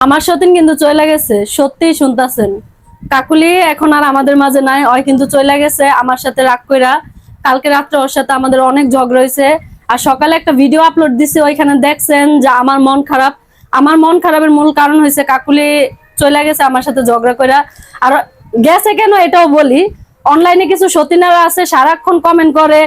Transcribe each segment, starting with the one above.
আমার সতীন কিন্তু চলে গেছে, সত্যিই শুনতাছেন। কাকুলি এখন আর আমাদের মাঝে নাই ওই কিন্তু চলে গেছে, আমার সাথে রাগ কইরা। কালকে রাত্রে ওর সাথে আমাদের অনেক ঝগড়া হয়েছে আর সকালে একটা ভিডিও আপলোড দিছে, ওইখানে দেখছেন যে আমার মন খারাপ। আমার মন খারাপের মূল কারণ হয়েছে কাকুলি চলে গেছে আমার সাথে ঝগড়া কইরা। আর গেছে কেন এটাও বলি অনলাইনে কিছু সতীনারা আছে, সারাক্ষণ কমেন্ট করে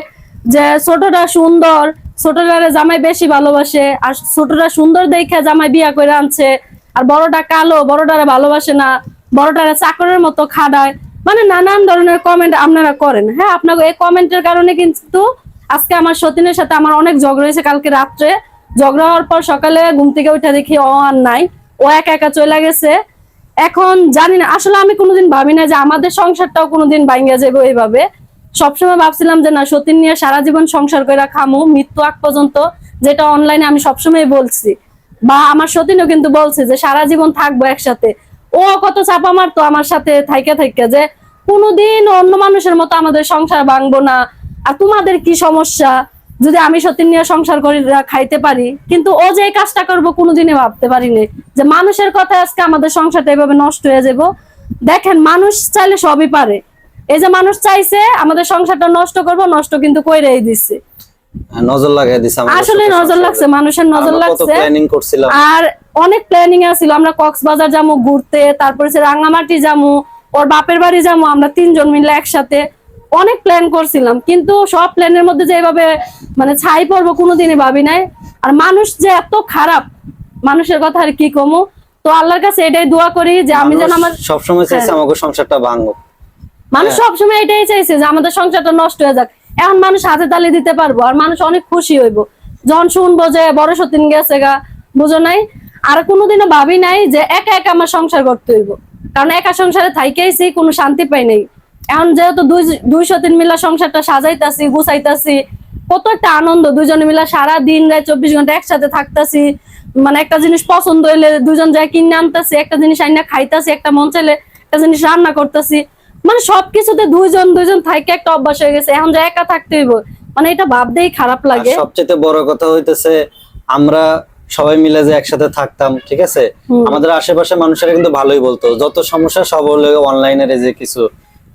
যে ছোটটা সুন্দর ছোটটারে জামাই বেশি ভালোবাসে, আর ছোটটা সুন্দর দেখে জামাই বিয়া করে আনছে। আর বড়টা কালো, বড়টারে ভালোবাসে না, বড়টারে চাকরের মতো খাডায় মানে নানান ধরনের কমেন্ট আপনারা করেন। হ্যাঁ আপনাকে এই কমেন্টের কারণে কিন্তু আজকে আমার সতীনের সাথে আমার অনেক ঝগড়া হয়েছে কালকে রাত্রে। ঝগড়া হওয়ার পর সকালে ঘুম থেকে উঠে দেখি ও আর নাই। ও একা একা চলে গেছে। এখন জানি না, আসলে আমি কোনোদিন ভাবি না যে আমাদের সংসারটাও কোনোদিন ভাঙ্গা যাবে এইভাবে সবসময় ভাবছিলাম যে না, সতীন নিয়ে সারা জীবন সংসার করে খামু। মৃত্যু আগ পর্যন্ত যেটা অনলাইনে আমি সবসময় বলছি। বা আমার সতীনও কিন্তু বলছে যে, সারা জীবন থাকব একসাথে। ও কত চাপা মারতো আমার সাথে থাইকা থাইকা যে, কোনোদিন অন্য মানুষের মতো আমাদের সংসার ভাঙবো না। আর তোমাদের কি সমস্যা? যদি আমি সতীন নিয়ে সংসার করি খাইতে পারি। কিন্তু ও যে কাজটা করব কোনোদিনই ভাবতে পারিনি যে, মানুষের কথা আজকে আমাদের সংসারটা এভাবে নষ্ট হয়ে যাব। দেখেন, মানুষ চাইলে সবই পারে। এই যে মানুষ চাইছে, আমাদের সংসারটা নষ্ট করব, নষ্ট কিন্তু কইরেই দিচ্ছে নজর লাগাই দিছে আসলে নজর লাগছে মানুষের নজর লাগছে। প্ল্যানিং করছিলাম। আর অনেক প্ল্যানিং আছিল আমরা কক্সবাজার যাব ঘুরতে তারপরে সে রাঙ্গামাটি যাব ওর বাপের বাড়ি যাব আমরা তিনজন মিলে একসাথে অনেক প্ল্যান করছিলাম। কিন্তু সব প্ল্যানের মধ্যে যে এভাবে মানে ছাই পড়ব কোনোদিনই ভাবি নাই। আর মানুষ যে এত খারাপ মানুষের কথা আর কি কমু? তো আল্লাহর কাছে এটাই দোয়া করি যে আমি যেন আমার সবসময় চাইছে হ্যাঁ। আমাকে সংসারটা ভাঙবো মানুষ হ্যাঁ। সবসময় এটাই চাইছে যে আমাদের সংসারটা নষ্ট হয়ে যাক। এখন মানুষ হাতে তালি দিতে পারব, আর মানুষ অনেক খুশি হইব। যখন শুনব যে বড় সতীন গেছে গা, বুঝো নাই? আর কোনোদিনও ভাবি নাই যে একা একা আমার সংসার করতে হইব। কারণ একা সংসারে থাইকেইছি, কোনো শান্তি পাই নাই। এখন যেহেতু দুই দুই সতীন মিলা সংসারটা সাজাইতাছি, গুছাইতাছি, কত একটা আনন্দ দুজনে মিলা সারা দিন রায় চব্বিশ ঘণ্টা একসাথে থাকতাছি। মানে একটা জিনিস পছন্দ হইলে দুজন যায় কিনে আনতাছি, একটা জিনিস আইনা খাইতাছি, একটা মন চাইলে একটা জিনিস রান্না করতেছি। মানে সবকিছুতে দুইজন দুইজন থাইকে একটা অভ্যাস হয়ে গেছে। এখন যে একা থাকতে হইব মানে এটা ভাবতেই খারাপ লাগে। সবচেয়ে বড় কথা হইতেছে আমরা সবাই মিলে যে একসাথে থাকতাম ঠিক আছে? আমাদের আশেপাশে মানুষেরা কিন্তু ভালোই বলতো যত সমস্যা সব হলো অনলাইনের যে কিছু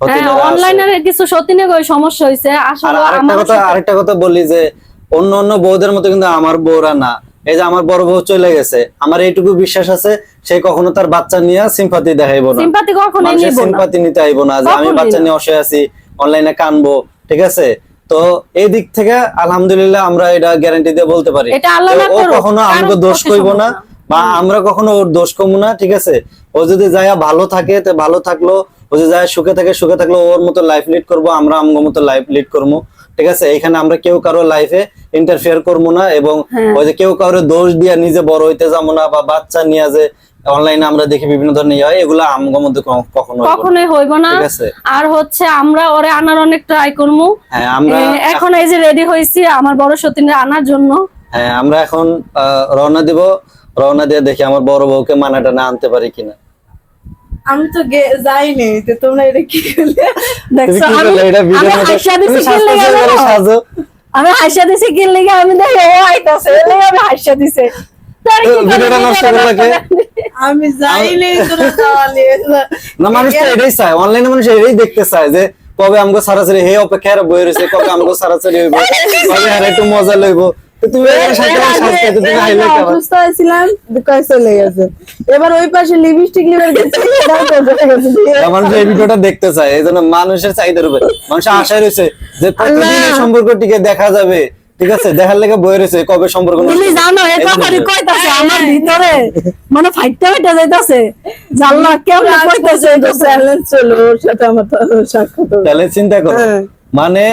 হ্যাঁ। অনলাইনের কিছু সতীনে সমস্যা হয়েছে আসলে আরেকটা কথা আরেকটা কথা বলি যে অন্য অন্য বউদের মতো কিন্তু আমার বউরা না। এই যে আমার বড় বউ চলে গেছে আমার এইটুকু বিশ্বাস আছে সে কখনো তার বাচ্চা নিয়ে সিম্পাতি দেখাইবো না। সিম্পাতি মানুষের নিব না। সিম্পাতি নিতে আইবো না যে আমি বাচ্চা নিয়ে অসহায় আছি অনলাইনে কানবো ঠিক আছে? তো এই দিক থেকে আলহামদুলিল্লাহ আমরা এটা গ্যারান্টি দিয়ে বলতে পারি। ও কখনো আমাকে দোষ কইব না না। বা আমরা কখনো ওর দোষ কমু না ঠিক আছে? ও যদি যায় ভালো থাকে তো ভালো থাকল ও যদি যায় সুখে থাকে সুখে থাকল ওর মতো লাইফ লিড করব আমরা আমগো মতো লাইফ লিড করব ঠিক আছে? এখানে আমরা কেউ কারও লাইফে ইন্টারফেয়ার করব না এবং হ্যাঁ। ওই যে কেউ কারও দোষ দিয়া নিজে বড় হইতে যাব না বা বাচ্চা নিয়ে যে অনলাইনে আমরা দেখি বিভিন্ন ধরনের ইয়ে হয় এগুলো আমগো মধ্যে কখনো কখনোই হইব না। আর হচ্ছে আমরা ওরে আনার অনেক ট্রাই করব হ্যাঁ আমরা এখন এই যে রেডি হয়েছি আমার বড় সতীনে আনার জন্য। হ্যাঁ আমরা এখন আহ, রওনা দিব। রওনা দিয়ে দেখি আমার বড় বউকে মানাটা না আনতে পারি কিনা। আমি তো যাইনি তো তোমরা এটা কি করলে? দেখছ আমি এটা? সাজো। আমি হাসা দিছি কি লেগে আমি দেখি ও আইতাছে এলে আমি হাসা দিছে? আমি যাইনি না মানুষ তো এটাই চায়। অনলাইনে মানুষ এটাই দেখতে চায় যে কবে আমগো সারাসারি হে অপেক্ষায় বই রয়েছে কবে আমগো সারাসারি হইব কবে একটু মজা লইব। অসুস্থ হয়েছিলাম চলে গেছে এবার ওই পাশে লিপস্টিক লিভার গেছে এটাও চলে গেছে। মানুষ এই ভিডিওটা দেখতে চায় এই জন্য মানুষের চাহিদার উপরে মানুষ আশায় রয়েছে যে এই সম্পর্কটিকে দেখা যাবে ঠিক আছে দেখার লেগে বই রয়েছে কবে সম্পর্ক তুমি হবে। জানো এ এই কইতাছে আমার ভিতরে মানে ফাইটটা ফাইটা যাইতাছে জানলা কেমন আজ কইতাছে পর্যন্ত চ্যালেঞ্জ ছিল ওর সাথে আমার সাক্ষাৎ। তাহলে চিন্তা করো হ্যাঁ। মানে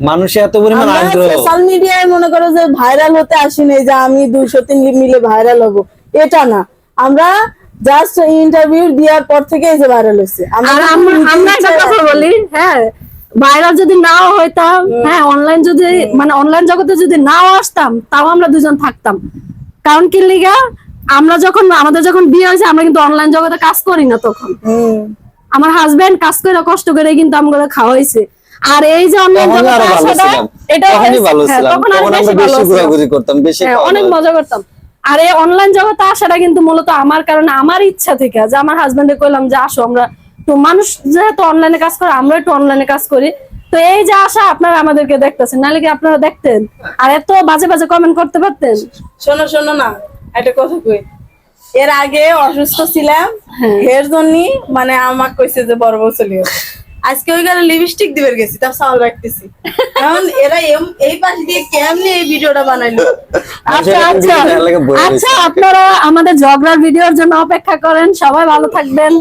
মানুষে এত পরিমাণ আগ্রহ। সোশ্যাল মিডিয়ায় মনে করো যে ভাইরাল হতে আসিনি যে আমি দুইশো তিন মিলে ভাইরাল হব। এটা না। আমরা জাস্ট ইন্টারভিউ দেওয়ার পর থেকে এই যে ভাইরাল হয়েছে। আমরা আমরা একটা কথা বলি হ্যাঁ ভাইরাল যদি নাও হইতাম হ্যাঁ অনলাইন যদি মানে অনলাইন জগতে যদি নাও আসতাম তাও আমরা দুজন থাকতাম। কারণ কি লিগা আমরা যখন আমাদের যখন বিয়ে হয়েছে আমরা কিন্তু অনলাইন জগতে কাজ করি না তখন। হম। আমার হাজবেন্ড কাজ করে কষ্ট করে কিন্তু আমগুলো খাওয়াইছে। হয়েছে আর এই যে অনলাইন তখন জগতে আসাটা এটা ভালো ছিলাম। তখন আরও তখন বেশি আমরা বেশি ঘোরাঘুরি করতাম বেশি হ্যাঁ, অনেক মজা করতাম। আর এই অনলাইন জগতে আসাটা কিন্তু মূলত আমার কারণে আমার ইচ্ছা থেকে যে আমার হাজবেন্ডে কইলাম যে আসো আমরা তো মানুষ যেহেতু অনলাইনে কাজ করে আমরা একটু অনলাইনে কাজ করি। তো এই যে আসা আপনারা আমাদেরকে দেখতেছেন নাহলে কি আপনারা দেখতেন? আর এত বাজে বাজে কমেন্ট করতে পারতেন? শোনো শোনো না একটা কথা কই। এর আগে অসুস্থ ছিলাম হ্যাঁ। এর জন্য মানে আমাকে কইছে যে বড় বউ চলে গেছে। আজকে ওই গেলে লিপস্টিক দিবে গেছি তার সাল রাখতেছি। এখন এরা এই পাশ দিয়ে কেমনে এই ভিডিওটা বানাইলো? আচ্ছা আচ্ছা বইয়ে আচ্ছা আপনারা আমাদের ঝগড়ার ভিডিওর জন্য অপেক্ষা করেন সবাই ভালো থাকবেন।